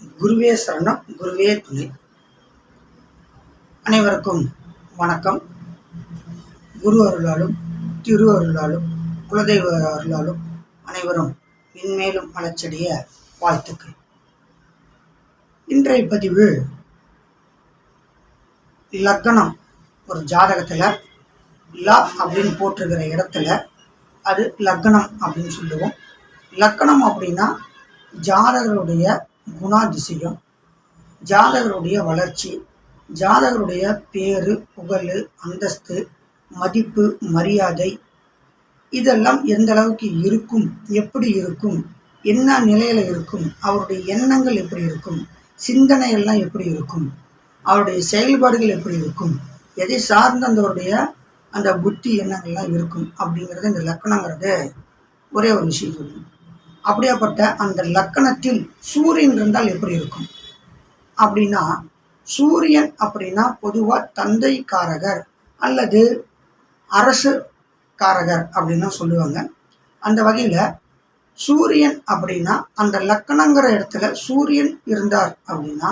குருவே சரணம் குருவே துணை. அனைவருக்கும் வணக்கம். குரு அருளாலும் திரு அருளாலும் குலதெய்வ அருளாலும் அனைவரும் மென்மேலும் மலச்சடைய வாழ்த்துக்கள். இன்றைய பதிவு லக்கணம் ஒரு ஜாதகத்தில் ல அப்படின்னு போட்டிருக்கிற இடத்துல அது லக்கணம் அப்படின்னு சொல்லுவோம். லக்கணம் அப்படின்னா ஜாதகருடைய குணாதிசயம். ஜாதகருடைய வளர்ச்சி ஜாதகருடைய பேரு புகழ் அந்தஸ்து மதிப்பு மரியாதை இதெல்லாம் எந்த அளவுக்கு இருக்கும் எப்படி இருக்கும் என்ன நிலையில் இருக்கும் அவருடைய எண்ணங்கள் எப்படி இருக்கும் சிந்தனை எல்லாம் எப்படி இருக்கும் அவருடைய செயல்பாடுகள் எப்படி இருக்கும் எதை சார்ந்த அந்தவருடைய அந்த புத்தி எண்ணங்கள்லாம் இருக்கும் அப்படிங்கிறது இந்த லக்கணங்கிறது ஒரே ஒரு விஷயம் சொல்லுங்கள் அப்படியாப்பட்ட அந்த லக்கணத்தில் சூரியன் இருந்தால் எப்படி இருக்கும்? அப்படின்னா சூரியன் அப்படின்னா பொதுவாக தந்தை காரகர் அல்லது அரசு காரகர் அப்படின்னு சொல்லுவாங்க. அந்த வகையில் சூரியன் அப்படின்னா அந்த லக்கணங்கிற இடத்துல சூரியன் இருந்தார் அப்படின்னா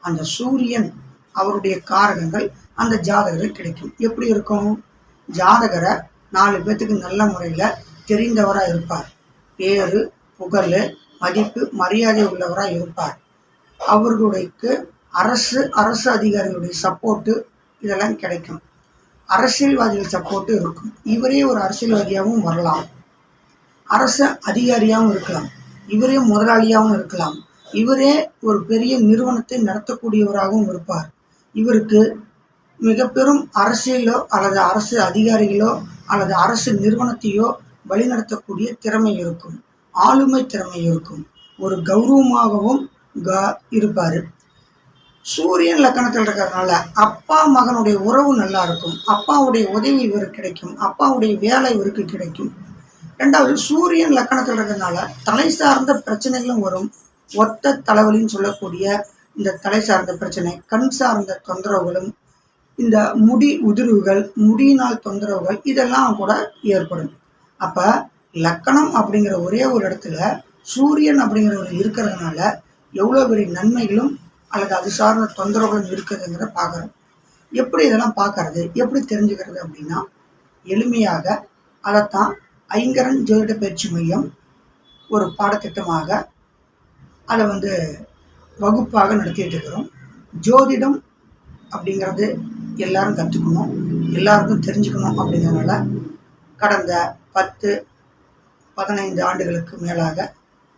அந்த சூரியன் அவருடைய காரகங்கள் அந்த ஜாதகருக்கு கிடைக்கும். எப்படி இருக்கும்? ஜாதகரை நாலு பேர்த்துக்கு நல்ல முறையில் தெரிந்தவராக இருப்பார். பேரு புகழ் மதிப்பு மரியாதை உள்ளவராக இருப்பார். அவர்களுடைய அரசு அரசு அதிகாரிகளுடைய சப்போர்ட்டு இதெல்லாம் கிடைக்கும். அரசியல்வாதிகள் சப்போர்ட்டு இருக்கும். இவரே ஒரு அரசியல்வாதியாகவும் வரலாம். அரசு அதிகாரியாகவும் இருக்கலாம். இவரே முதலாளியாகவும் இருக்கலாம். இவரே ஒரு பெரிய நிறுவனத்தை நடத்தக்கூடியவராகவும் இருப்பார். இவருக்கு மிக பெரும் அரசியலோ அல்லது அரசு அதிகாரிகளோ அல்லது அரசு நிறுவனத்தையோ வழிநடத்தக்கூடிய திறமை இருக்கும். ஆளுமை திறமை இருக்கும் ஒரு கௌரவமாகவும் க இருப்பார். சூரியன் லக்கணத்தில் இருக்கிறதுனால அப்பா மகனுடைய உறவு நல்லா இருக்கும். அப்பாவுடைய உதவி இவருக்கு கிடைக்கும். அப்பாவுடைய வேலை இவருக்கு கிடைக்கும். ரெண்டாவது சூரியன் லக்கணத்தில் இருக்கிறதுனால தலை சார்ந்த பிரச்சனைகளும் வரும். ஒத்த தலைவலின்னு சொல்லக்கூடிய இந்த தலை சார்ந்த பிரச்சனை கண் சார்ந்த தொந்தரவுகளும் இந்த முடி உதிர்வுகள் முடியினால் தொந்தரவுகள் இதெல்லாம் கூட ஏற்படும். அப்போ லக்கணம் அப்படிங்கிற ஒரே ஒரு இடத்துல சூரியன் அப்படிங்கிறவர் இருக்கிறதுனால எவ்வளோ பெரிய நன்மைகளும் அல்லது அது சார்ந்த தொந்தரவுகளும் இருக்குதுங்கிறத பார்க்குறோம். எப்படி இதெல்லாம் பார்க்கறது? எப்படி தெரிஞ்சுக்கிறது அப்படின்னா எளிமையாக அதைத்தான் ஐங்கரன் ஜோதிட பயிற்சி மையம் ஒரு பாடத்திட்டமாக அதை வந்து வகுப்பாக நடத்திட்டு இருக்கிறோம். ஜோதிடம் அப்படிங்கிறது எல்லாரும் கற்றுக்கணும் எல்லாருக்கும் தெரிஞ்சுக்கணும் அப்படிங்கிறதுனால கடந்த பத்து பதினைந்து ஆண்டுகளுக்கு மேலாக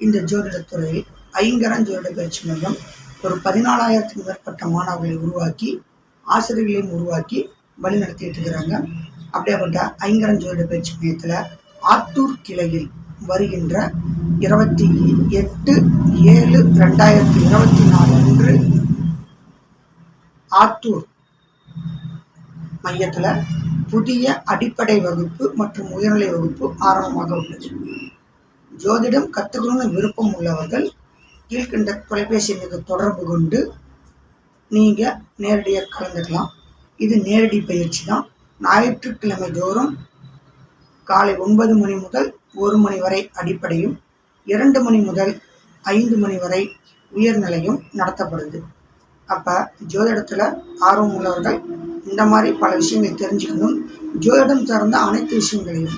இந்த ஜோதிடத் துறையில் ஐங்கரன் ஜோதிட பயிற்சி மையம் ஒரு பதினாலாயிரத்துக்கும் மேற்பட்ட மாணவர்களை உருவாக்கி ஆசிரியர்களையும் உருவாக்கி வழி நடத்திட்டு இருக்கிறாங்க. அப்படியேப்பட்ட ஐங்கரன் ஜோதிட பயிற்சி மையத்தில் ஆத்தூர் கிளையில் வருகின்ற இருபத்தி எட்டு ஏழு ரெண்டாயிரத்தி இருபத்தி நாலு அன்று ஆத்தூர் மையத்தில் புதிய அடிப்படை வகுப்பு மற்றும் உயர்நிலை வகுப்பு ஆரம்பமாக உள்ளது. ஜோதிடம் கற்றுக்கணும்னு விருப்பம் உள்ளவர்கள் கீழ்கண்ட தொலைபேசி எண்ணுக்கு தொடர்பு கொண்டு நீங்கள் நேரடியாக கலந்துக்கலாம். இது நேரடி பயிற்சி தான். ஞாயிற்றுக்கிழமை தோறும் காலை ஒன்பது மணி முதல் ஒரு மணி வரை அடிப்படையும் இரண்டு மணி முதல் ஐந்து மணி வரை உயர்நிலையும் நடத்தப்படுது. அப்போ ஜோதிடத்தில் ஆர்வம் உள்ளவர்கள் இந்த மாதிரி பல விஷயங்களை தெரிஞ்சுக்கணும். ஜோதிடம் சார்ந்த அனைத்து விஷயங்களையும்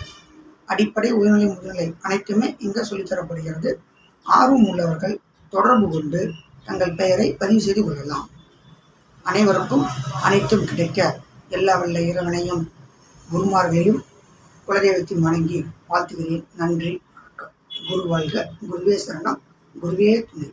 அடிப்படை உயர்நிலை முதுநிலை அனைத்துமே இங்கே சொல்லித்தரப்படுகிறது. ஆர்வம் உள்ளவர்கள் தொடர்பு கொண்டு தங்கள் பெயரை பதிவு செய்து கொள்ளலாம். அனைவருக்கும் அனைத்தும் கிடைக்க எல்லா வல்ல இறைவனையும் குருமார்களையும் குலதெய்வத்தையும் வணங்கி வாழ்த்துகிறேன். நன்றி. வணக்கம் குரு வாழ்க. குருவே சரணம். குருவே துணை.